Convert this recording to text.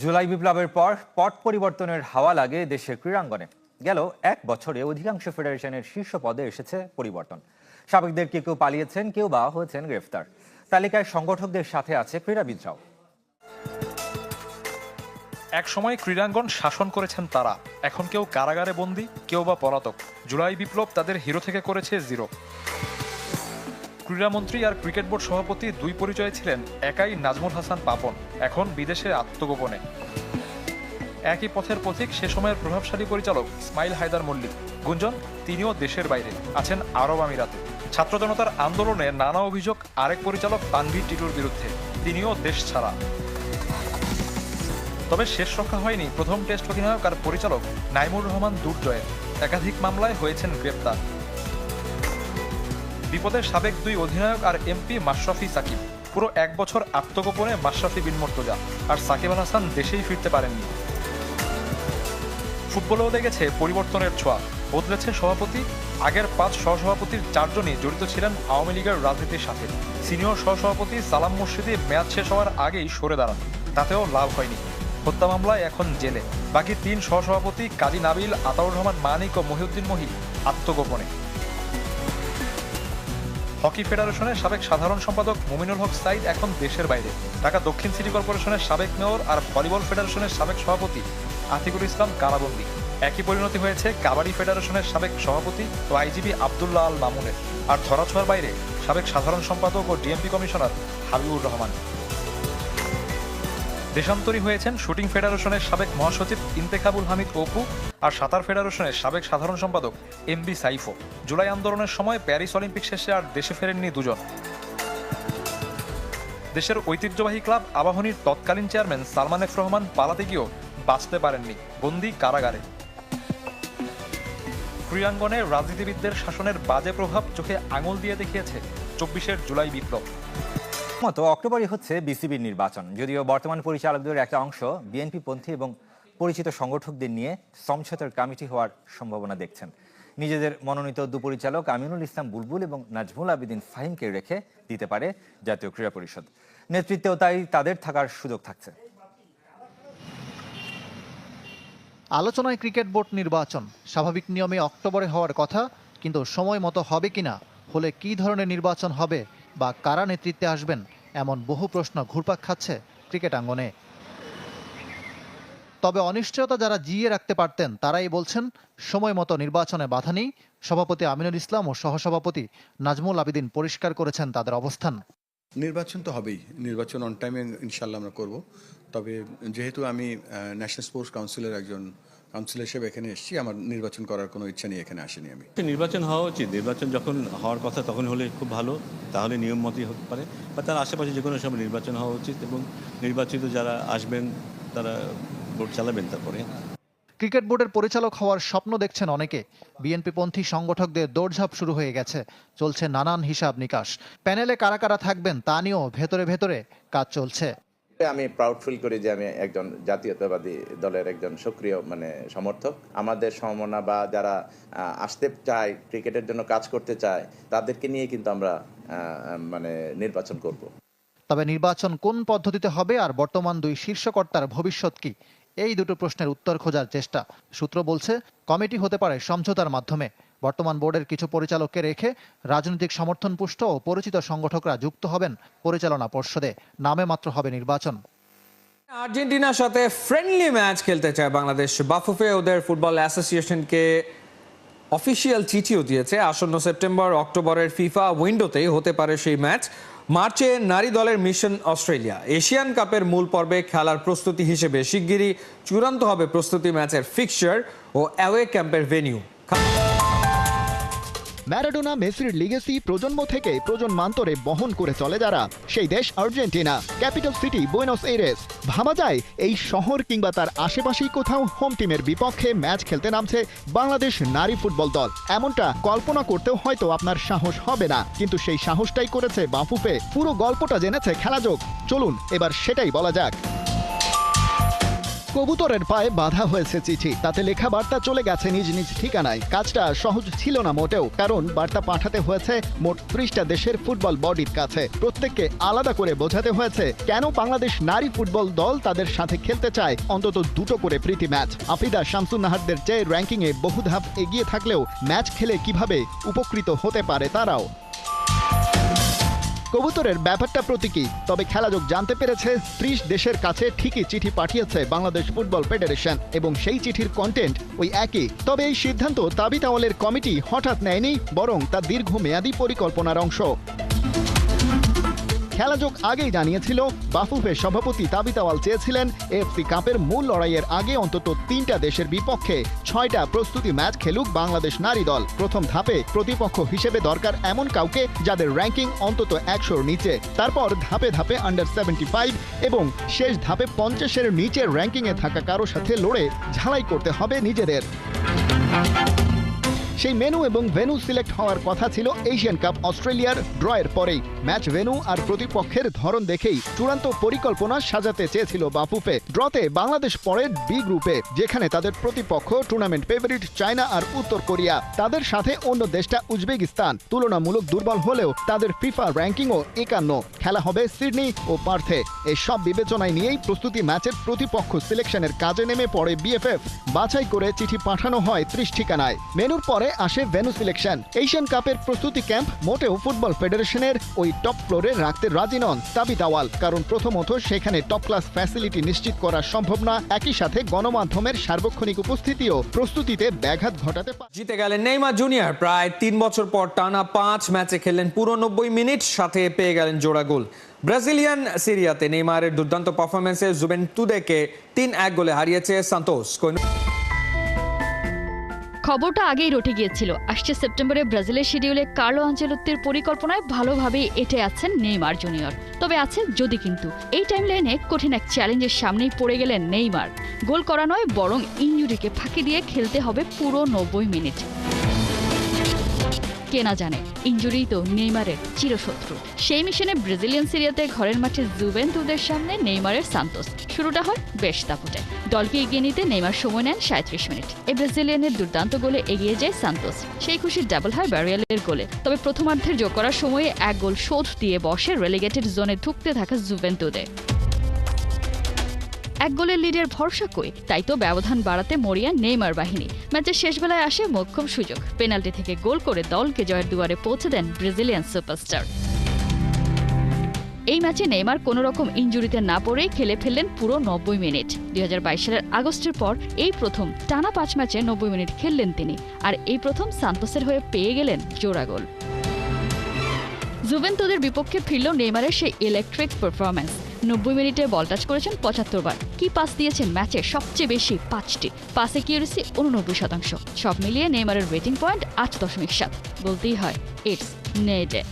জুলাই বিপ্লবের পর পট পরিবর্তনের হাওয়া লাগে দেশের ক্রীড়াঙ্গনে। গেল এক বছরে অধিকাংশ ফেডারেশনের শীর্ষ পদে এসেছে পরিবর্তন। সাবেকদের কেউ কেউ পালিয়েছেন, কেউ বা হয়েছেন গ্রেফতার। তালিকায় সংগঠকদের সাথে আছে ক্রীড়াবিদরাও এক সময় ক্রীড়াঙ্গন শাসন করেছেন তারা। এখন কেউ কারাগারে বন্দী, কেউ বা পলাতক। জুলাই বিপ্লব তাদের হিরো থেকে করেছে জিরো। ক্রীড়ামন্ত্রী আর ক্রিকেট বোর্ড সভাপতি দুই পরিচয়ে ছিলেন একাই নাজমুল হাসান পাপন, এখন বিদেশে আত্মগোপনে। একই পথের পথিক সে সময়ের প্রভাবশালী পরিচালক ইসমাইল হায়দার মল্লিক। গুঞ্জন, তিনিও দেশের বাইরে, আছেন আরব আমিরাতে। ছাত্র জনতার আন্দোলনে নানা অভিযোগ আরেক পরিচালক তানভীর টিটুর বিরুদ্ধে, তিনিও দেশ ছাড়া। তবে শেষ রক্ষা হয়নি প্রথম টেস্ট অধিনায়ক আর পরিচালক নাইমুর রহমান দুর্জয়ের। একাধিক মামলায় হয়েছেন গ্রেপ্তার। বিপদের সাবেক দুই অধিনায়ক আর এমপি মাশরাফি সাকিব। পুরো এক বছর আত্মগোপনে মাশরাফি বিন মর্তজা আর সাকিব আল হাসান দেশেই ফিরতে পারেননি। ফুটবলেও লেগেছে পরিবর্তনের ছোঁয়া। বদলেছে সভাপতি। আগের পাঁচ সহসভাপতির চারজনই জড়িত ছিলেন আওয়ামী লীগের রাজনীতির সাথে। সিনিয়র সহসভাপতি সালাম মুর্শিদি ম্যাচ শেষ হওয়ার আগেই সরে দাঁড়ান। তাতেও লাভ হয়নি। হত্যা মামলায় এখন জেলে। বাকি তিন সহসভাপতি কাজী নাবিল, আতাউর রহমান, মানিক ও মহিউদ্দিন মহি আত্মগোপনে। হকি ফেডারেশনের সাবেক সাধারণ সম্পাদক মুমিনুল হক সাইদ এখন দেশের বাইরে। ঢাকা দক্ষিণ সিটি কর্পোরেশনের সাবেক মেয়র আর ভলিবল ফেডারেশনের সাবেক সভাপতি আতিকুল ইসলাম কারাবন্দি একই পরিণতি হয়েছে কাবাডি ফেডারেশনের সাবেক সভাপতি ও আইজিবি আবদুল্লাহ আল মামুনের। আর ধরাছোঁয়ার বাইরে সাবেক সাধারণ সম্পাদক ও ডিএমপি কমিশনার হাবিবুর রহমান। দেশান্তরী হয়েছেন শুটিং ফেডারেশনের সাবেক মহাসচিব ইন্তেখাবুল হামিদ অপু আর সাঁতার ফেডারেশনের সাবেক সাধারণ সম্পাদক এম বি সাইফো। জুলাই আন্দোলনের সময় প্যারিস অলিম্পিক শেষে আর দেশে ফেরেননি দুজন। দেশের ঐতিহ্যবাহী ক্লাব আবাহনীর তৎকালীন চেয়ারম্যান সালমান এফ রহমান পালাতে গিয়েও বাঁচতে পারেননি বন্দি কারাগারে। ক্রীড়াঙ্গনে রাজনীতিবিদদের শাসনের বাজে প্রভাব চোখে আঙুল দিয়ে দেখিয়েছে চব্বিশের জুলাই বিপ্লব। মতো অক্টোবরই হচ্ছে বিসিবির নির্বাচন। যদিও বর্তমান পরিচালকদের একটা অংশ বিএনপি পন্থী এবং পরিচিত সংগঠকদের নিয়ে সমঝোতার কমিটি হওয়ার সম্ভাবনা দেখছেন। নিজেদের মনোনীত দুপরিচালক আমিনুল ইসলাম বুলবুল এবং নাজমুল আবেদিন ফাহিমকে রেখে দিতে পারে জাতীয় ক্রীড়া পরিষদ। নেতৃত্বেও তাই তাদের থাকার সুযোগ থাকছে। আলোচনায় ক্রিকেট বোর্ড নির্বাচন। স্বাভাবিক নিয়মে অক্টোবরে হওয়ার কথা, কিন্তু সময় মতো হবে কিনা, হলে কী ধরনের নির্বাচন হবে বা কারা নেতৃত্বে আসবেন এমন বহু প্রশ্ন ঘুরপাক খাচ্ছে ক্রিকেট আঙ্গনে। তবে অনিশ্চয়তা যারা জিয়ে রাখতে পারতেন, তারাই বলছেন, সময় মতো নির্বাচনে বাধা নেই। সভাপতি আমিনুল ইসলাম ও সহসভাপতি নাজমুল আবিদিন পরিষ্কার করেছেন তাদের অবস্থান। নির্বাচন তো হবেই। নির্বাচন অন টাইমে ইনশাল্লাহ আমরা করব। তবে যেহেতু আমি ন্যাশনাল স্পোর্টস কাউন্সিলের একজন কাউন্সিলর হিসেবে এখানে এসেছি আমার নির্বাচন করার কোনো ইচ্ছা নেই এখানে আসেনি আমি। নির্বাচন হওয়া উচিত নির্বাচন যখন হওয়ার কথা তখন হলে খুব ভালো তাহলে নিয়ম মতই হতে পারে। বা তার আশেপাশে যে কোনো সময় নির্বাচন হওয়া উচিত এবং নির্বাচিত যারা আসবেন তারা ভোট চালাবেন তারপরে। ক্রিকেট বোর্ডের পরিচালক হওয়ার স্বপ্ন দেখছেন অনেকে। বিএনপিপন্থী সংগঠকদের দৌড়ঝাঁপ শুরু হয়ে গেছে চলছে নানান হিসাব নিকাশ। প্যানেলে কারা কারা থাকবেন তা নিয়েও ভেতরে ভেতরে কাজ চলছে। আমি প্রাউড ফিল করি যে আমি একজন জাতীয়তাবাদী দলের একজন সক্রিয় মানে সমর্থক। আমাদের সমমনা বা যারা আসতে চায়, ক্রিকেটের জন্য কাজ করতে চায়, তাদেরকে নিয়ে কিন্তু আমরা মানে নির্বাচন করব। তবে নির্বাচন কোন পদ্ধতিতে হবে আর বর্তমান দুই শীর্ষকর্তার ভবিষ্যৎ কি? এই দুটো প্রশ্নের উত্তর খোঁজার চেষ্টা। সূত্র বলছে, কমিটি হতে পারে সমঝোতার মাধ্যমে। বর্তমান বোর্ডের কিছু পরিচালককে রেখে রাজনৈতিক সমর্থন পুষ্ট ও পরিচিত সংগঠকরা যুক্ত হবেন পরিচালনা পর্ষদে। নামে মাত্র হবে নির্বাচন। আর্জেন্টিনার সাথে ফ্রেন্ডলি ম্যাচ খেলতে চায় বাংলাদেশ। বাফুফে ওদের ফুটবল অ্যাসোসিয়েশনকে অফিসিয়াল চিঠিও দিয়েছে। আসন্ন সেপ্টেম্বর, অক্টোবরের ফিফা উইন্ডোতেই হতে পারে সেই ম্যাচ মার্চে নারী দলের মিশন অস্ট্রেলিয়া। এশিয়ান কাপের মূল পর্বে খেলার প্রস্তুতি হিসেবে শিগগিরই চূড়ান্ত হবে প্রস্তুতি ম্যাচের ফিক্সচার ও অ্যাওয়ে ক্যাম্পের ভেনিউ ম্যারাডোনা, মেসির লিগেসি প্রজন্ম থেকে প্রজন্মান্তরে বহন করে চলে যারা। সেই দেশ Argentina, capital city Buenos Aires ভাবা যায়, এই শহর কিংবা তার আশেপাশেই কোথাও হোম টিমের বিপক্ষে ম্যাচ খেলতে নামছে বাংলাদেশ নারী ফুটবল দল। এমনটা কল্পনা করতেও হয়তো আপনার সাহস হবে না, কিন্তু সেই সাহসটাই করেছে বাফুফে। পুরো গল্পটা জেনেছে খেলাযোগ। চলুন, এবার সেটাই বলা যাক। কবুতরের পায়ে বাধা হয়েছে চিঠি। তাতে লেখা বার্তা চলে গেছে নিজ নিজ ঠিকানায়। কাজটা সহজ ছিল না মোটেও, কারণ বার্তা পাঠাতে হয়েছে মোট ত্রিশটা দেশের ফুটবল বডির কাছে। প্রত্যেককে আলাদা করে বোঝাতে হয়েছে, কেন বাংলাদেশ নারী ফুটবল দল তাদের সাথে খেলতে চায়? অন্তত দুটো করে প্রীতি ম্যাচ। আফিদা শামসুন নাহারদের চেয়ে র্যাঙ্কিংয়ে বহু ধাপ এগিয়ে থাকলেও ম্যাচ খেলে কীভাবে উপকৃত হতে পারে তারাও? কবুতরের ব্যাপারটা প্রতীকী, তবে খেলাযোগ জানতে পেরেছে ত্রিশ দেশের কাছে ঠিকই চিঠি পাঠিয়েছে বাংলাদেশ ফুটবল ফেডারেশন, এবং সেই চিঠির কন্টেন্ট ওই একই। তবে এই সিদ্ধান্ত তাবিতাওয়ালের কমিটি হঠাৎ নেয়নি, বরং তা দীর্ঘমেয়াদী পরিকল্পনার অংশ। খেলাযোগ আগেই জানিয়েছিল, বাফুফের সভাপতি তাবিতাওয়াল চেয়েছিলেন এফসি কাপের মূল লড়াইয়ের আগে অন্তত তিনটা দেশের বিপক্ষে ছয়টা প্রস্তুতি ম্যাচ খেলুক বাংলাদেশ নারী দল। প্রথম ধাপে প্রতিপক্ষ হিসেবে দরকার এমন কাউকে যাদের র্যাঙ্কিং অন্তত একশোর নিচে। তারপর ধাপে ধাপে আন্ডার সেভেন্টি ফাইভ এবং শেষ ধাপে পঞ্চাশের নিচের র্যাঙ্কিংয়ে থাকা কারও সাথে লড়ে ঝালাই করতে হবে নিজেদের। সেই মেনু এবং ভেনু সিলেক্ট হওয়ার কথা ছিল এশিয়ান কাপ অস্ট্রেলিয়ার ড্রয়ের পরেই। ম্যাচ ভেনু আর প্রতিপক্ষের ধরন দেখেই চূড়ান্ত পরিকল্পনা সাজাতে চেয়েছিল বাফুফে। ড্রতে বাংলাদেশ পড়ে বি গ্রুপে যেখানে তাদের প্রতিপক্ষ টুর্নামেন্ট ফেভারিট চায়না আর উত্তর কোরিয়া। তাদের সাথে অন্য দেশটা উজবেকিস্তান। তুলনামূলক দুর্বল হলেও তাদের ফিফা র্যাঙ্কিংও একান্ন। খেলা হবে সিডনি ও পার্থে। এই সব বিবেচনায় নিয়েই প্রস্তুতি ম্যাচের প্রতিপক্ষ সিলেকশনের কাজে নেমে পড়ে বিএফএফ বাছাই করে চিঠি পাঠানো হয় ত্রিশ ঠিকানায়। মেনুর পরে আসে ভেনু সিলেকশন। এশিয়ান কাপের প্রস্তুতি ক্যাম্প মোটেও ফুটবল ফেডারেশনের ওই টপ ফ্লোরে রাখতে রাজি নন তাবি দাওয়াল, কারণ প্রথমত সেখানে টপ ক্লাস ফ্যাসিলিটি নিশ্চিত করা সম্ভব না। একই সাথে গণমাধ্যমের সার্বক্ষণিক উপস্থিতিও প্রস্তুতিতে ব্যাঘাত ঘটাতে পারে জিতে গেলেন নেইমার জুনিয়র। প্রায় তিন বছর পর টানা পাঁচ ম্যাচে খেললেন পুরো নব্বই মিনিট, সাথে পেয়ে গেলেন জোড়া গোল। ব্রাজিলিয়ান সিরিয়াতে নেইমারের দুর্দান্ত পারফরমেন্সে জুভেন্তুদেকে তিন এক গোলে হারিয়েছে সান্তোস। খবরটা আগেই রটে গিয়েছিল। আসছে সেপ্টেম্বরে ব্রাজিলের শিডিউলে কার্লো আঞ্চলত্বের পরিকল্পনায় ভালোভাবেই এটে আছেন নেইমার জুনিয়র। তবে আছে যদি কিন্তু। এই টাইম লাইনে কঠিন এক চ্যালেঞ্জের সামনেই পড়ে গেলেন নেইমার। গোল করা নয়, বরং ইঞ্জুরিকে ফাঁকি দিয়ে খেলতে হবে পুরো নব্বই মিনিট। কে না জানে। ইঞ্জুরি তো নেইমারের চিরশত্রু। সেই মিশনে ব্রাজিলিয়ান সিরিয়াতে ঘরের মাঠে জুভেন্তুদের সামনে নেইমারের সান্তোস। শুরুটা হয় বেশ দাপটে দলকে এগিয়ে নিতে নেইমার সময় নেন সাঁত্রিশ মিনিট। এই ব্রাজিলিয়ানের দুর্দান্ত গোলে এগিয়ে যায় সান্তোস। সেই খুশি ডাবল হয় ব্যারিয়ালের গোলে। তবে প্রথমার্ধের যোগ করার সময়ে এক গোল শোধ দিয়ে বসে রেলিগেটেড জোনে ঢুকতে থাকা জুভেন্তুদে। এক গোলের লিডের ভরসা কই? তাই তো ব্যবধান বাড়াতে মরিয়া নেইমার বাহিনী। ম্যাচের শেষ বেলায় আসে মোক্ষম সুযোগ। পেনাল্টি থেকে গোল করে দলকে জয়ের দুয়ারে পৌঁছে দেন ব্রাজিলিয়ান সুপারস্টার। এই ম্যাচে নেইমার কোনো রকম ইঞ্জুরিতে না পড়েই খেলে ফেললেন পুরো নব্বই মিনিট। দুই হাজার বাইশ সালের আগস্টের পর এই প্রথম টানা পাঁচ ম্যাচে নব্বই মিনিট খেললেন তিনি। আর এই প্রথম সান্তোসের হয়ে পেয়ে গেলেন জোড়া গোল। জুভেন্তুদের বিপক্ষে ফিরল নেইমারের সেই ইলেকট্রিক পারফরম্যান্স নব্বই মিনিটে বল টাচ করেছেন পঁচাত্তর বার। কি পাস দিয়েছেন ম্যাচে সবচেয়ে বেশি পাঁচটি? পাসে রয়েছে উননব্বই শতাংশ? সব মিলিয়ে নেইমারের রেটিং পয়েন্ট আট দশমিক সাত। বলতেই হয় ইটস নেডে